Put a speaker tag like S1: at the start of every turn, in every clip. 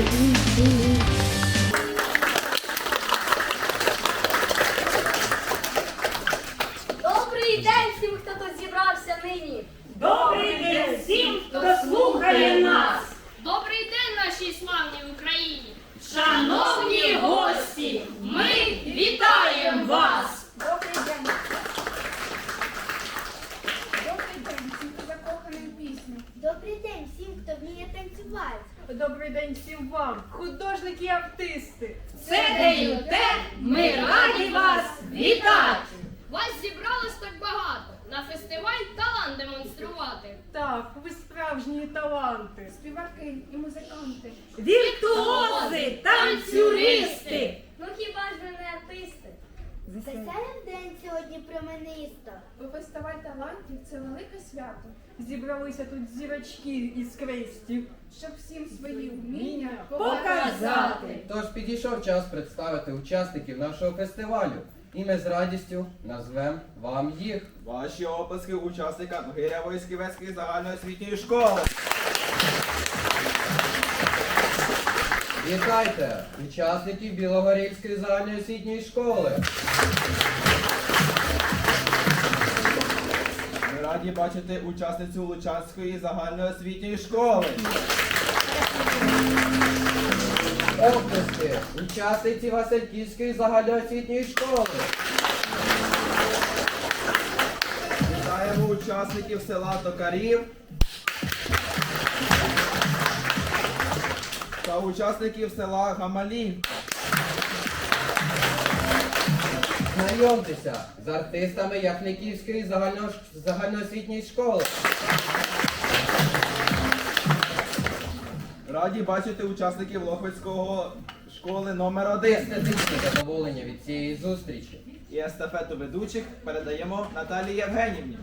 S1: lindo, lindo. Фестиваль талант демонструвати.
S2: Так, ви справжні таланти.
S3: Співаки і музиканти.
S4: Віртуози, танцюристи!
S5: Ну хіба ж ви не артисти? Веселим день сьогодні променисто.
S3: Бо фестиваль талантів це велике свято,
S2: Зібралися тут зірочки із крестів.
S3: щоб всім свої вміння
S4: Показати!
S6: Тож підійшов час представити учасників нашого фестивалю. І ми з радістю назвемо вам їх.
S7: Ваші оплески учасникам Гирявої Сківецької загальноосвітньої школи.
S6: Вітайте учасників Білогорільської загальноосвітньої школи.
S7: Ми раді бачити учасницю Лучанської загальноосвітньої школи.
S6: Оплески учасниці Васильківської загальноосвітньої школи.
S7: Вітаємо учасників села Токарів та учасників села Гамалі.
S6: Знайомтеся з артистами Яхниківської загально... загальноосвітньої школи.
S7: Раді бачити учасників Лохвицького школи номер 1
S6: Естетичне задоволення від цієї зустрічі.
S7: І естафету ведучих передаємо Наталії Євгенівні.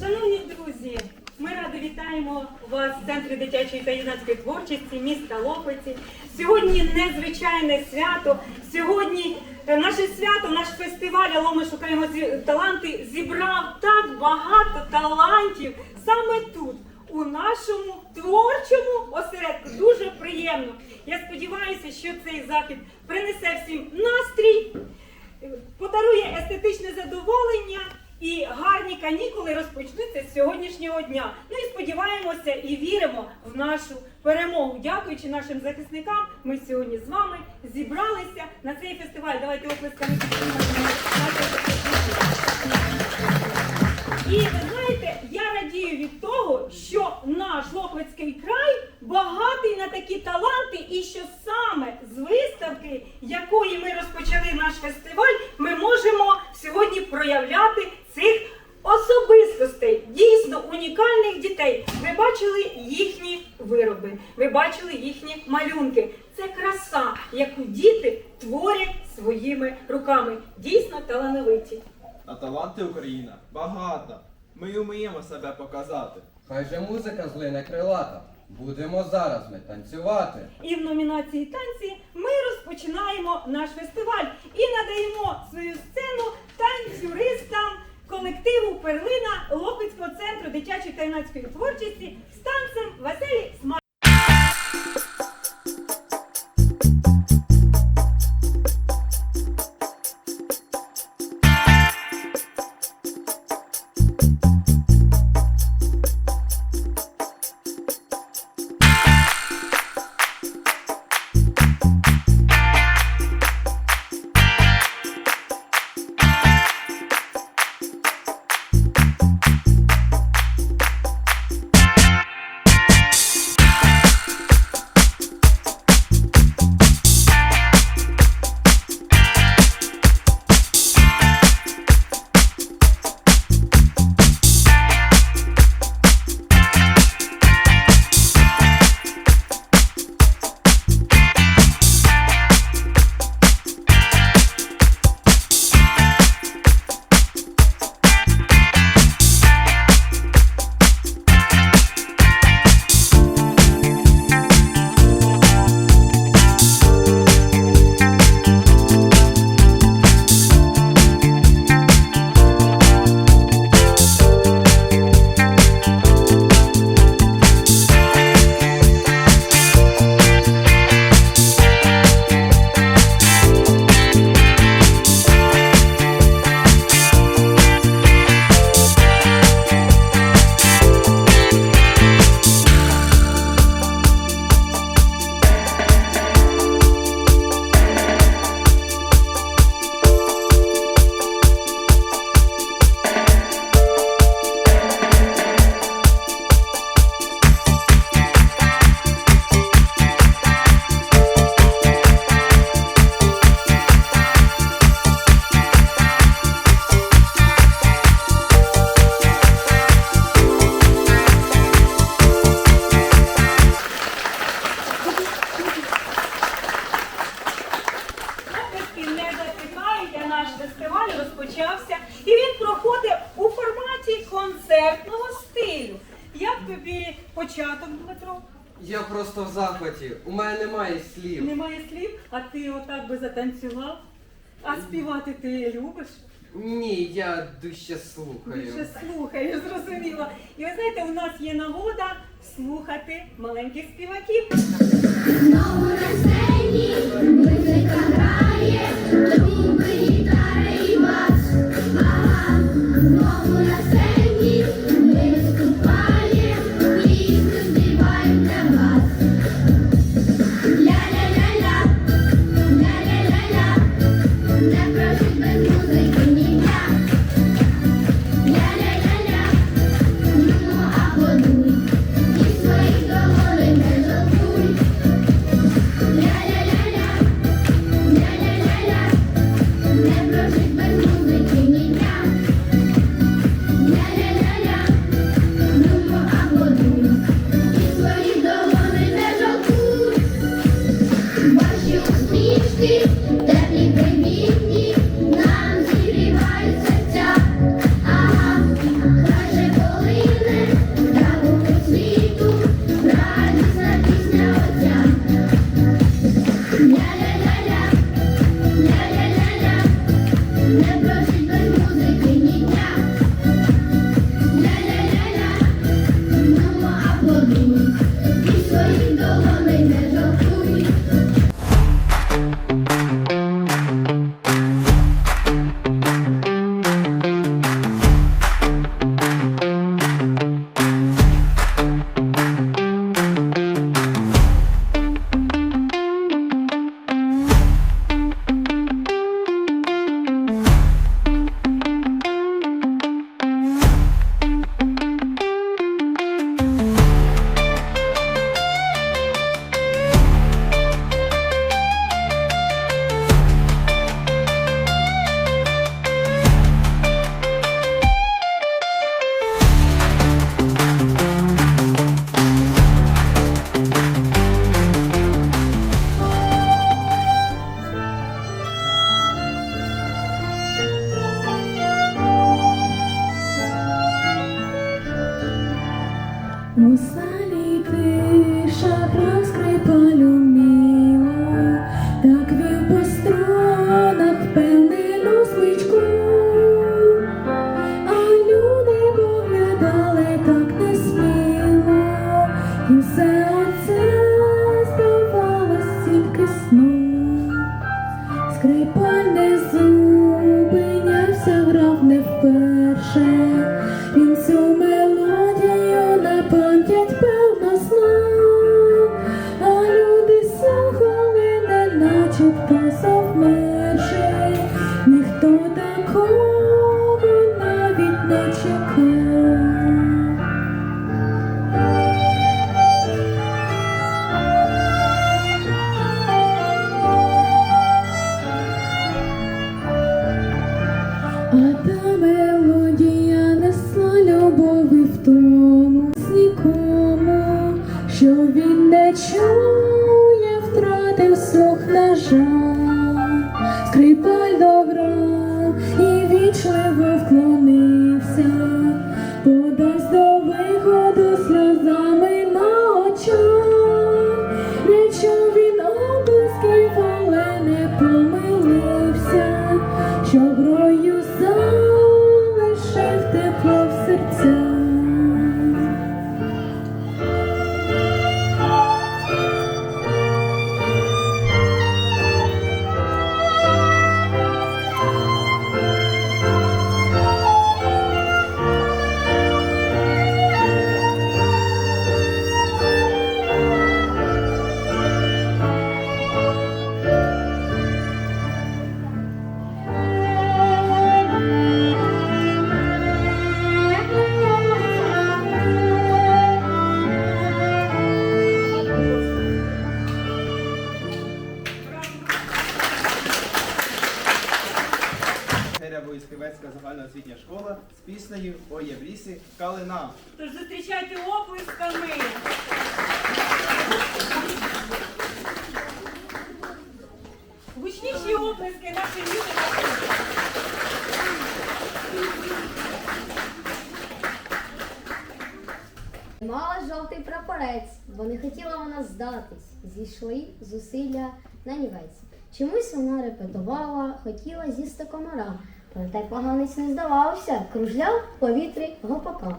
S4: Шановні друзі, ми раді вітаємо вас в центрі дитячої та юнацької творчості міста Лопиці. Сьогодні незвичайне свято. Сьогодні наше свято, наш фестиваль «Алло, ми шукаємо таланти зібрав так багато талантів саме тут. У нашому творчому осередку дуже приємно. Я сподіваюся, що цей захід принесе всім настрій, подарує естетичне задоволення і гарні канікули розпочнуться з сьогоднішнього дня. Ну і сподіваємося і віримо в нашу перемогу. Дякуючи нашим захисникам, ми сьогодні з вами зібралися на цей фестиваль. Давайте оплесками підтримаємо. І ви знаєте, радію від того, що наш Лохвицький край багатий на такі таланти, і що саме з виставки, якої ми розпочали наш фестиваль, ми можемо сьогодні проявляти цих особистостей, дійсно унікальних дітей. Ви бачили їхні вироби, ви бачили їхні малюнки. Це краса, яку діти творять своїми руками. Дійсно талановиті.
S7: На таланти Україна багата. Ми уміємо себе показати.
S6: Хай же музика злине крилата. Будемо зараз ми танцювати.
S4: І в номінації танці ми розпочинаємо наш фестиваль і надаємо свою сцену танцюристам колективу Перлина Лопецького центру дитячої та юнацької творчості з танцем Василі Смак. запитання наш фестиваль розпочався, і він проходить у форматі концертного стилю. Як тобі початок, Дмитро?
S6: Я просто в захваті. У мене немає слів.
S4: Немає слів, а ти отак би затанцював. А співати ти любиш?
S6: Ні, я дужче слухаю.
S4: Більше слухаю, зрозуміло. І ви знаєте, у нас є нагода слухати маленьких співаків.
S5: Знову на сцені викликали Thank you. Ну,
S8: салі ти шаг розкрипаний. true. Зійшли зусилля на нівець. Чомусь вона репетувала, хотіла з'їсти комара. Проте поганець не здавався, кружляв в повітрі гопака.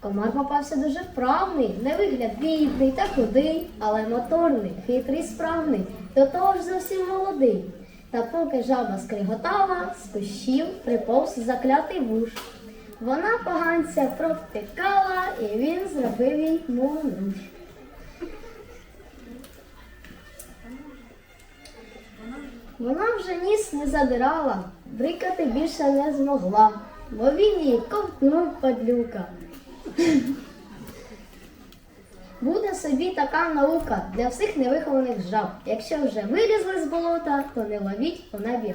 S8: Комар попався дуже вправний, на вигляд бідний та худий, але моторний, хитрий, справний, до того ж зовсім молодий. Та поки жаба скриготала, з кущів приповз заклятий вуш. Вона поганця провтикала, і він зробив їй мов Вона вже ніс не задирала, брикати більше не змогла, бо він її ковтнув падлюка. Буде собі така наука для всіх невихованих жаб. Якщо вже вилізли з болота, то не ловіть у небі.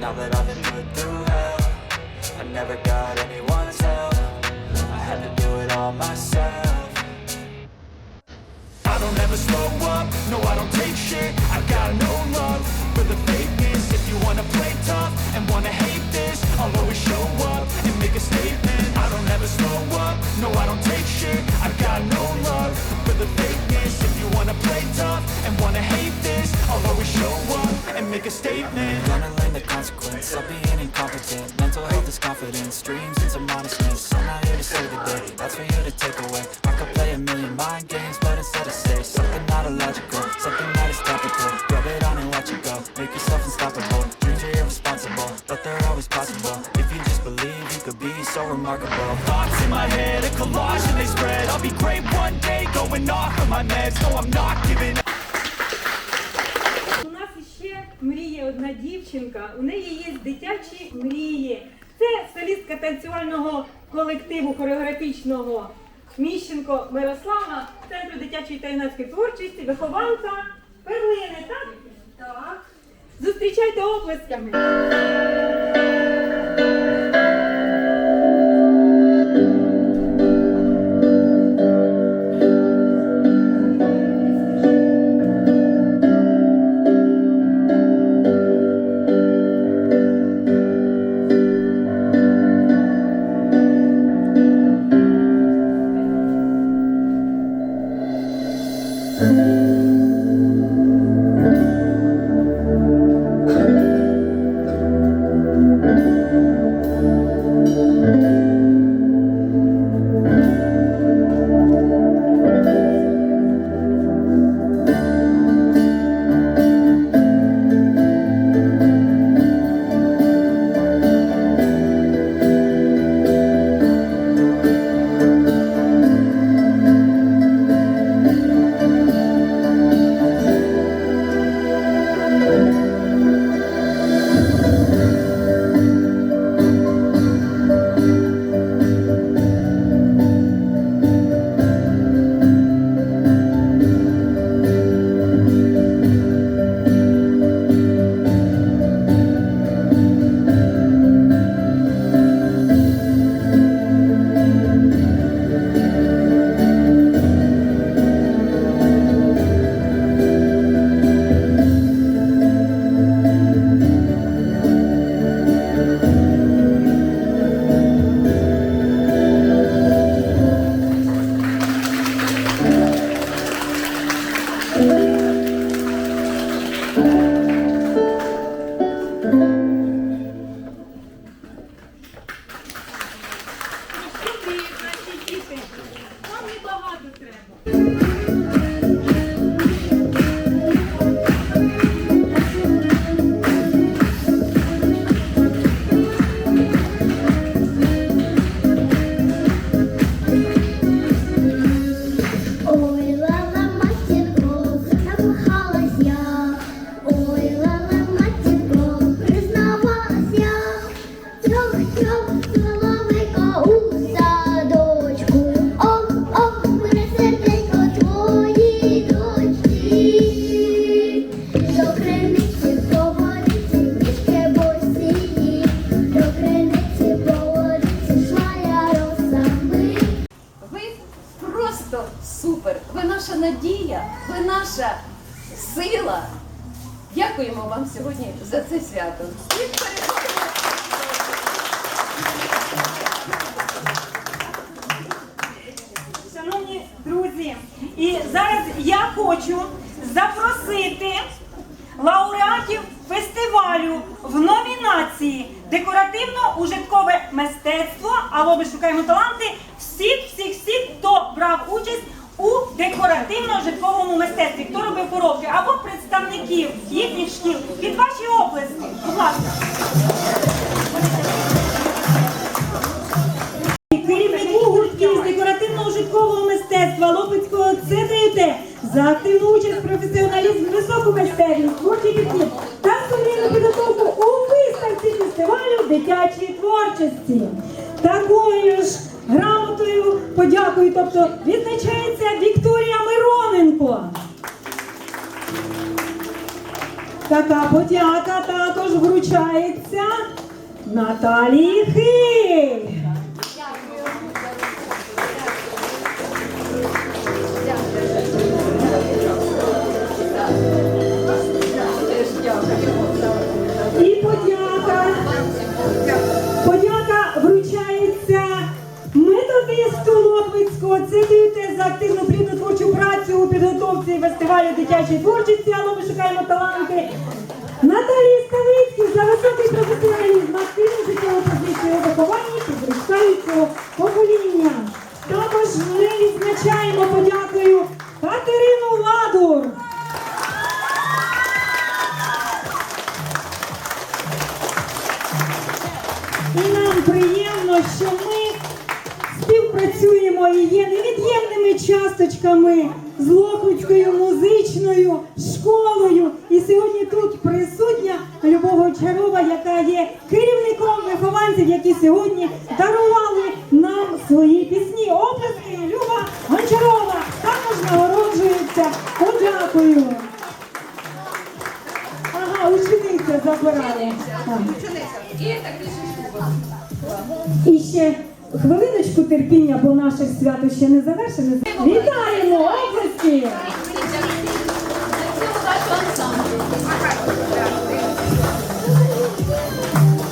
S9: now that I've been put through hell I never got anyone's
S4: одна дівчинка. У неї є дитячі мрії. Це солістка танцювального колективу хореографічного Міщенко Мирослава, Центру дитячої та юнацької творчості, вихованка перлини, так? Так. Зустрічайте оплесками. Шкіл. Під ваші оплески, будь ласка. керівнику гуртків з декоративно-ужиткового мистецтва Лопецького ЦТЮТ за активну участь, професіоналізм, високу майстерність, творчий підхід та сумлінну підготовку у виставці фестивалю дитячої творчості. Такою ж грамотою подякою, тобто відзначається Вікторія Така подяка також вручається Наталії Хиль. Методисту Лопвицького ЦТЮТ за активну плідну творчу працю у підготовці фестивалю дитячої творчості, але ми шукаємо таланти. Наталії Ставицькій за високий професіоналізм, активну життєву позицію у вихованні підростаючого покоління. Також ми відзначаємо подякою Катерину Ладур. І є невід'ємними часточками з Лохвицькою музичною школою. І сьогодні тут присутня Любов Гончарова, яка є керівником вихованців, які сьогодні дарували нам свої пісні. Оплески Люба Гончарова також нагороджується. Подякую. Ага, учениця.
S10: І так більше
S4: І ще хвилиночку терпіння, бо наше свято ще не завершене. Вітаємо області!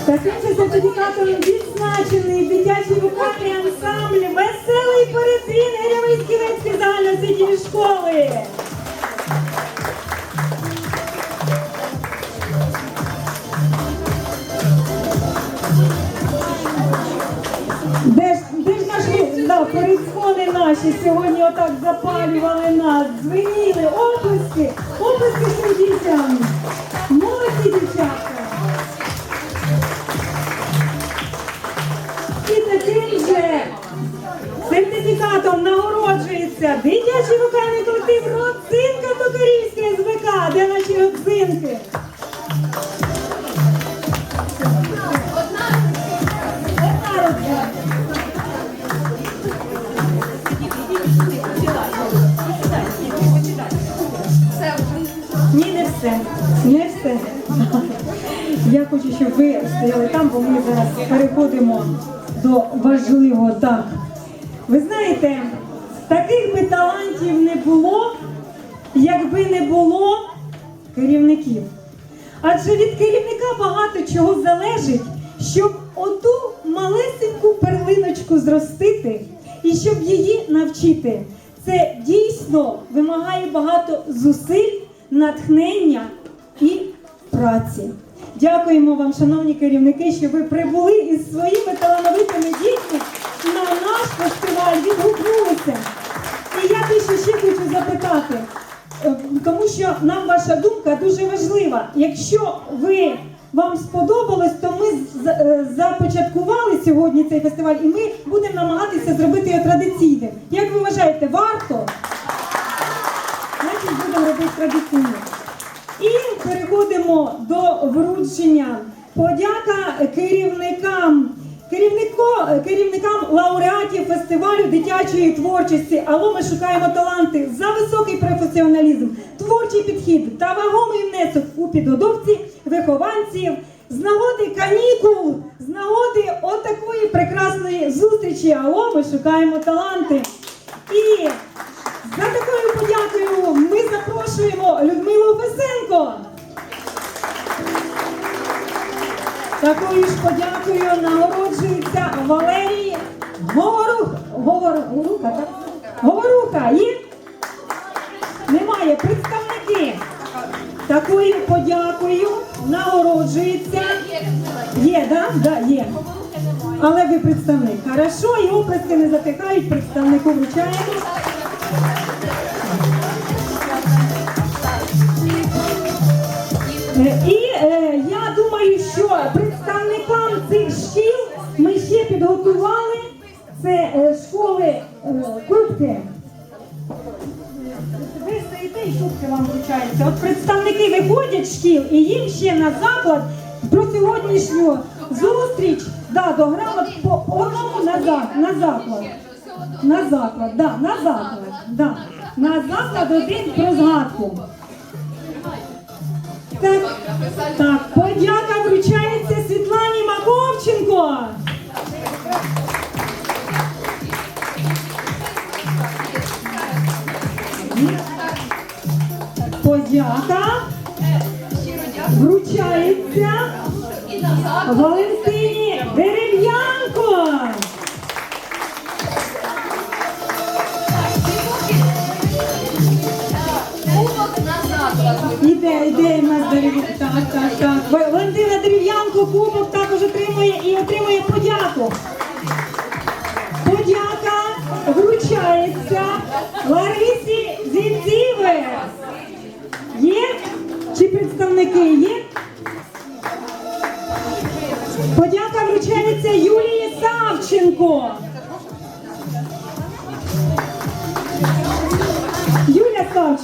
S4: Таким же сертифікатом відзначений дитячий вокальний ансамбль Веселий передзвін Грявицькій загальноосвітньої школи. Наші наші сьогодні отак запалювали нас, дзвеніли, оплески, оплески цим дітям. Молодці дівчатка. І таким же сертифікатом нагороджується дитячий вокальний колектив Родзинка стояли там, бо ми зараз переходимо до важливого так. Ви знаєте, таких би талантів не було, якби не було керівників. Адже від керівника багато чого залежить, щоб оту малесеньку перлиночку зростити і щоб її навчити. Це дійсно вимагає багато зусиль, натхнення і праці. Дякуємо вам, шановні керівники, що ви прибули із своїми талановитими дітьми на наш фестиваль, відгукнулися. І я дещо ще хочу запитати, тому що нам ваша думка дуже важлива. Якщо ви вам сподобалось, то ми е, започаткували сьогодні цей фестиваль, і ми будемо намагатися зробити його традиційним. Як ви вважаєте, варто? Значить, будемо робити традиційно. І переходимо до вручення. Подяка керівникам. Керівнико, керівникам лауреатів фестивалю дитячої творчості Алло, ми шукаємо таланти за високий професіоналізм, творчий підхід та вагомий внесок у підготовці вихованців з нагоди канікул, з нагоди отакої прекрасної зустрічі. Алло, ми шукаємо таланти. І за такою подякою ми запрошуємо Людмилу Фесенко. Такою ж подякою нагороджується Валерій Говорух. Говор... Говоруха, так? Говоруха. Є? Немає. Представники. Такою подякою нагороджується. Є? Да? Да, є. Але ви представник. Хорошо, і оплески не затихають, представнику вручаємо. Е, І е, я думаю, що підготували це е, школи е, кубки. Ви стоїте і кубки вам вручаються. От представники виходять шкіл і їм ще на заклад про сьогоднішню зустріч да, до грамот по одному на, зак- на заклад. На заклад, да, на заклад. Да. На заклад один про згадку. Так, так, подяка вручається Світлані Маковченко. Подяка вручається Валентині Дерев'янко. Іде, іде у нас дерев'янко. Так, так, так. Валентина Дерев'янко кубок також отримує і отримує подяку. Подяка вручається Ларисі Зінціве. Є? Чи представники є? Подяка вручається Юлії Савченко.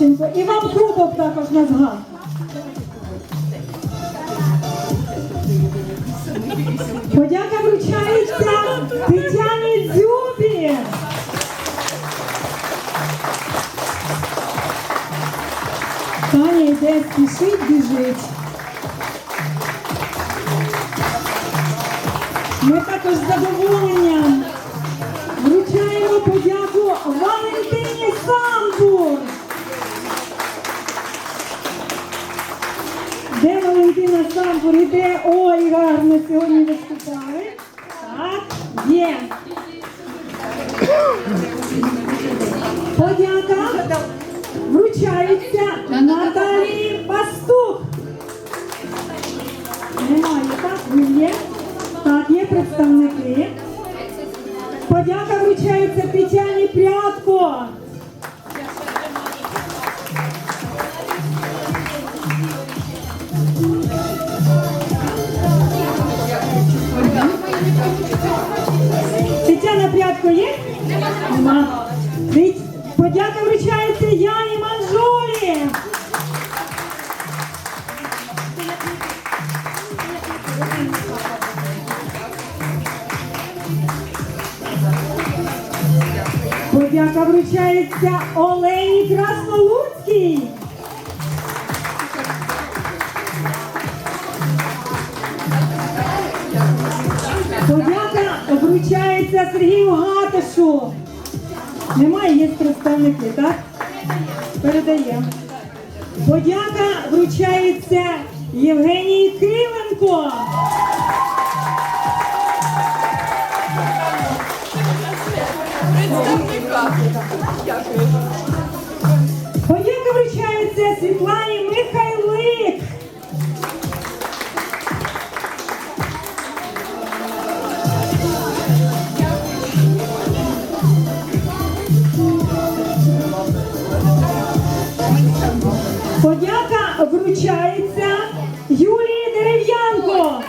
S4: Юля Савченко, і вам кубок також на згад. Подяка вручається Тетяні Дзюбі. Таня йде, спішить, біжить. Де Валентина Самбур іде? Ой, гарно сьогодні виступає. Так, є. Подяка вручається Наталії Пастух. Немає, так? Ви є? Так, є представники. Подяка вручається Тетяні Прядко. Тетяна Прядко є? Нема. Подяка вручається Яні Манжолі. Подяка вручається Олені Краснолуцькій. Сергію Гатишу. Немає, є представники, так? Передаємо. Подяка вручається Євгенії Киленко. Подяка вручається Світлані вручається Юлії Дерев'янко.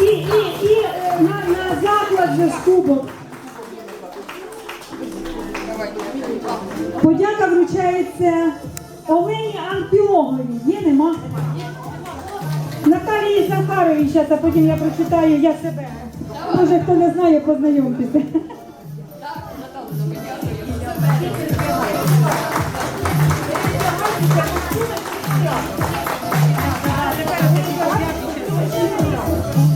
S4: І, і, і е, на, на заклад же ж кубок. Подяка вручається Олені Анпіогові. Є, нема? Наталії Захаровій, зараз, а потім я прочитаю я себе. Може, хто не знає, познайомтеся. Thank you.